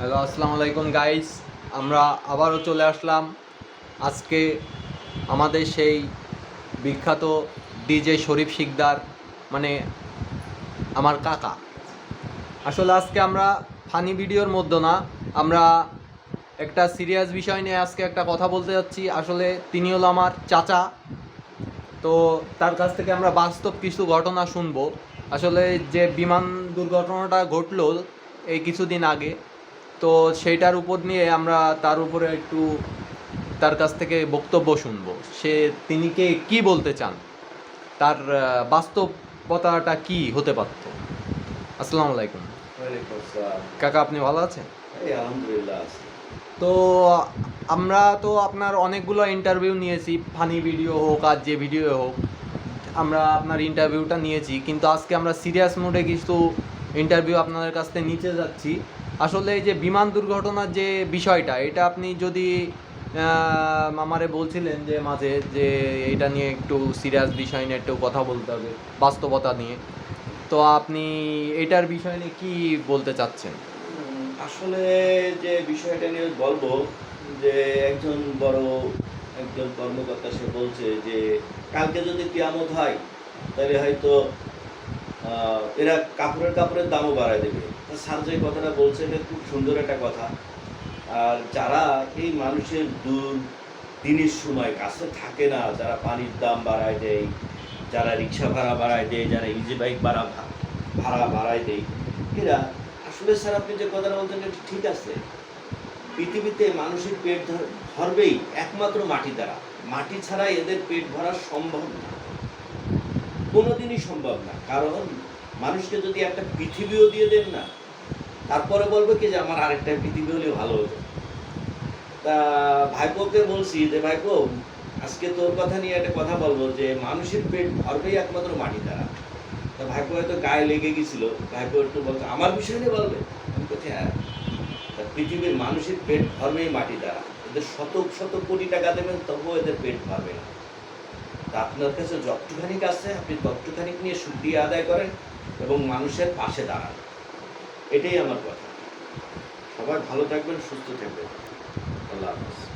Hello আসসালামু আলাইকুম guys আমরা আবারও চলে আসলাম। আজকে আমাদের সেই বিখ্যাত ডিজে শরীফ শিকদার মানে আমার কাকা। আসলে আজকে আমরা ফানি ভিডিওর মধ্যে না, আমরা একটা সিরিয়াস বিষয় নিয়ে আজকে একটা কথা বলতে যাচ্ছি। আসলে তিনি হলো আমার চাচা। তো তার কাছ থেকে আমরা বাস্তব কিছু ঘটনা শুনব। আসলে যে বিমান দুর্ঘটনাটা ঘটলো এই কিছুদিন আগে তো সেইটার উপর নিয়ে আমরা তার উপরে একটু তার কাছ থেকে বক্তব্য শুনব। সে তিনি কে কি বলতে চান? তার বাস্তবতাটা কি হতে পারত? আসসালামু আলাইকুম। কাকা আপনি ভালো আছেন? আলহামদুলিল্লাহ তো আমরা তো আপনার অনেকগুলো ইন্টারভিউ নিয়েছি ফানি ভিডিও হোক আর যে ভিডিও হোক আমরা আপনার ইন্টারভিউটা নিয়েছি কিন্তু আজকে আমরা সিরিয়াস মোডে কিছু ইন্টারভিউ আপনাদের কাছ থেকে নিতে যাচ্ছি। আসলে এই যে বিমান দুর্ঘটনার যে বিষয়টা, এটা আপনি যদি আমারে বলছিলেন যে মাঝে যে এটা নিয়ে একটু সিরিয়াস বিষয় নিয়ে একটু কথা বলতে হবে, বাস্তবতা নিয়ে, তো আপনি এটার বিষয় নিয়ে কি বলতে চাচ্ছেন? আসলে যে বিষয়টা নিয়ে বলব, যে একজন বড়, একজন কর্মকর্তা সে বলছে যে, কালকে যদি কিয়ামত হয়, তাহলে হয়তো এরা কাপড়ের কাপড়ের দামও বাড়ায় দেবে। তা স্যার যে কথাটা বলছে, এটা খুব সুন্দর একটা কথা। আর যারা এই মানুষের দূর, দিনের সময় কাছে থাকে না, যারা পানির দাম বাড়ায় দেয়, যারা রিক্সা ভাড়া বাড়ায় দেয়, যারা ইজি বাইক ভাড়া ভাড়া বাড়ায় দেয়, এরা আসলে স্যার আপনি যে কথাটা বলছেন, এটা ঠিক আছে। পৃথিবীতে মানুষের পেট ধর- ভরবেই একমাত্র মাটি দ্বারা। মাটি ছাড়া এদের পেট ভরা সম্ভব না। কোনোদিনই সম্ভব না। কারণ মানুষকে যদি একটা পৃথিবীও দিয়ে দেন না, তারপরে বলবে কি যে আমার আরেকটা পৃথিবী হলে ভালো হতো। তা ভাইপোকে বলছি যে, ভাইপো, আজকে তোর কথা নিয়ে একটা কথা বলব যে, মানুষের পেট ভরবেই একমাত্র মাটি দ্বারা তা ভাইপো হয়তো গায়ে লেগে গেছিল। ভাইপো একটু বলতো আমার বিষয় নিয়ে বলবে? আমি বলছি হ্যাঁ। তা পৃথিবীর মানুষের পেট ভরবেই মাটি দ্বারা এদের শত শত কোটি টাকা দেবেন, তবুও এদের পেট ভরবে না। আপনার কাছে যতটুখানিক আছে, আপনি ততটুখানিক নিয়ে সুক্রিয়া আদায় করেন এবং মানুষের পাশে দাঁড়ান। এটাই আমার কথা। সবাই ভালো থাকবেন, সুস্থ থাকবেন। আল্লাহ হাফেজ।